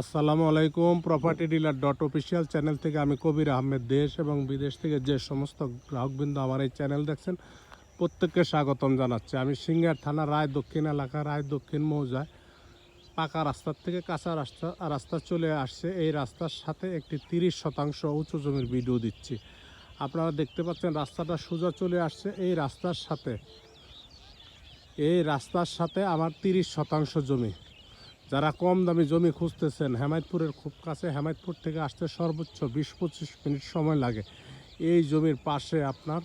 আসসালামু আলাইকুম property dealer dot official channel থেকে আমি কবির আহমেদ, দেশ এবং বিদেশ থেকে যে সমস্ত গ্রাহকবৃন্দ আমার এই চ্যানেল দেখছেন, প্রত্যেককে স্বাগতম জানাচ্ছি। আমি সিঙ্গার থানা, রায় দক্ষিণ এলাকা, রায় দক্ষিণ মৌজায়। পাকা রাস্তার থেকে কাঁচা রাস্তা রাস্তা চলে আসছে। এই রাস্তার সাথে একটি তিরিশ শতাংশ উঁচু জমির ভিডিও দিচ্ছি। আপনারা দেখতে পাচ্ছেন রাস্তাটা সোজা চলে আসছে। এই রাস্তার সাথে, এই রাস্তার সাথে আমার তিরিশ শতাংশ জমি। যারা কম দামি জমি খুঁজতেছেন, হেমায়তপুরের খুব কাছে, হেমায়তপুর থেকে আসতে সর্বোচ্চ বিশ পঁচিশ মিনিট সময় লাগে। এই জমির পাশে আপনার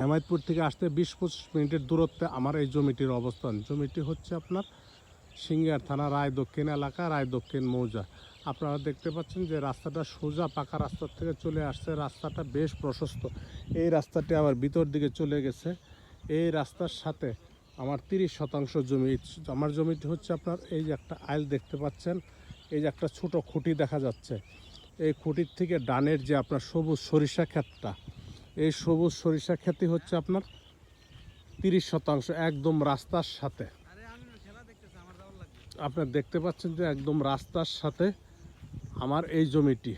হেমায়তপুর থেকে আসতে বিশ পঁচিশ মিনিটের দূরত্বে আমার এই জমিটির অবস্থান। জমিটি হচ্ছে আপনার সিঙ্গার থানা, রায় দক্ষিণ এলাকা, রায় দক্ষিণ মৌজা। আপনারা দেখতে পাচ্ছেন যে রাস্তাটা সোজা পাকা রাস্তার থেকে চলে আসছে। রাস্তাটা বেশ প্রশস্ত। এই রাস্তাটি আবার ভিতর দিকে চলে গেছে। এই রাস্তার সাথে আমার তিরিশ শতাংশ জমি, আমার জমিটি হচ্ছে আপনার এই যে একটা আইল দেখতে পাচ্ছেন, এই যে একটা ছোট খুঁটি দেখা যাচ্ছে। এই খুঁটির থেকে ডানের যে আপনার সবুজ সরিষা ক্ষেতটা, এই সবুজ সরিষা ক্ষেতই হচ্ছে আপনার তিরিশ শতাংশ একদম রাস্তার সাথে। আপনার দেখতে পাচ্ছেন যে একদম রাস্তার সাথে আমার এই জমিটি।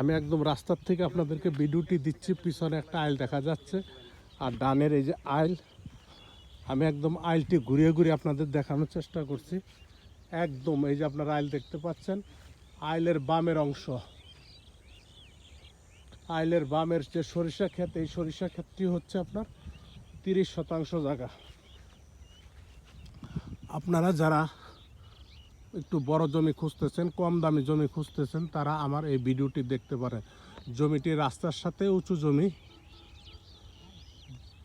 আমি একদম রাস্তার থেকে আপনাদেরকে ভিডিওটি দিচ্ছি, পিছনে একটা আইল দেখা যাচ্ছে, আর ডানের এই যে আইল আমি একদম আইলটি ঘুরিয়ে ঘুরিয়ে আপনাদের দেখানোর চেষ্টা করছি। একদম এই যে আপনারা আইল দেখতে পাচ্ছেন, আইলের বামের অংশ। আইলের বামের যে সরিষা ক্ষেত, এই সরিষা ক্ষেতটি হচ্ছে আপনার তিরিশ শতাংশ জায়গা। আপনারা যারা একটু বড় জমি খুঁজতেছেন, কম দামি জমি খুঁজতেছেন, তারা আমার এই ভিডিওটি দেখতে পারেন। জমিটি রাস্তার সাথে উঁচু জমি।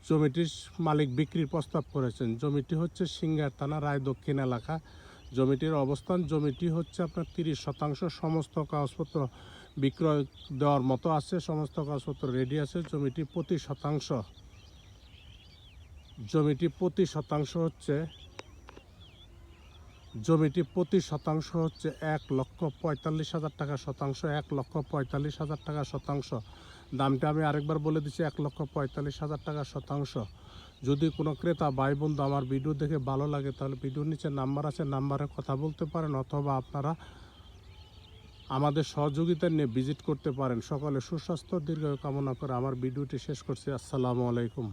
জমিটির মালিক বিক্রির প্রস্তাব করেছেন। জমিটি হচ্ছে সিঙ্গার থানা, রায় দক্ষিণ এলাকা। জমিটির অবস্থান, জমিটি হচ্ছে আপনার তিরিশ শতাংশ। সমস্ত কাগজপত্র বিক্রয় দেওয়ার মতো আছে, সমস্ত কাগজপত্র রেডি আছে। জমিটি প্রতি শতাংশ, জমিটি প্রতি শতাংশ হচ্ছে, জমিটি প্রতি শতাংশ হচ্ছে এক লক্ষ পঁয়তাল্লিশ হাজার টাকা শতাংশ, এক লক্ষ পঁয়তাল্লিশ হাজার টাকা শতাংশ। দামটা আমি আরেকবার বলে দিচ্ছি, এক লক্ষ পঁয়তাল্লিশ হাজার টাকা শতাংশ। যদি কোনো ক্রেতা, ভাই, বন্ধু আমার ভিডিও দেখে ভালো লাগে, তাহলে ভিডিওর নিচে নাম্বার আছে, নাম্বারে কথা বলতে পারেন অথবা আপনারা আমাদের সহযোগিতা নিয়ে ভিজিট করতে পারেন। সকলে সুস্বাস্থ্য দীর্ঘ কামনা করে আমার ভিডিওটি শেষ করছি। আসসালামু আলাইকুম।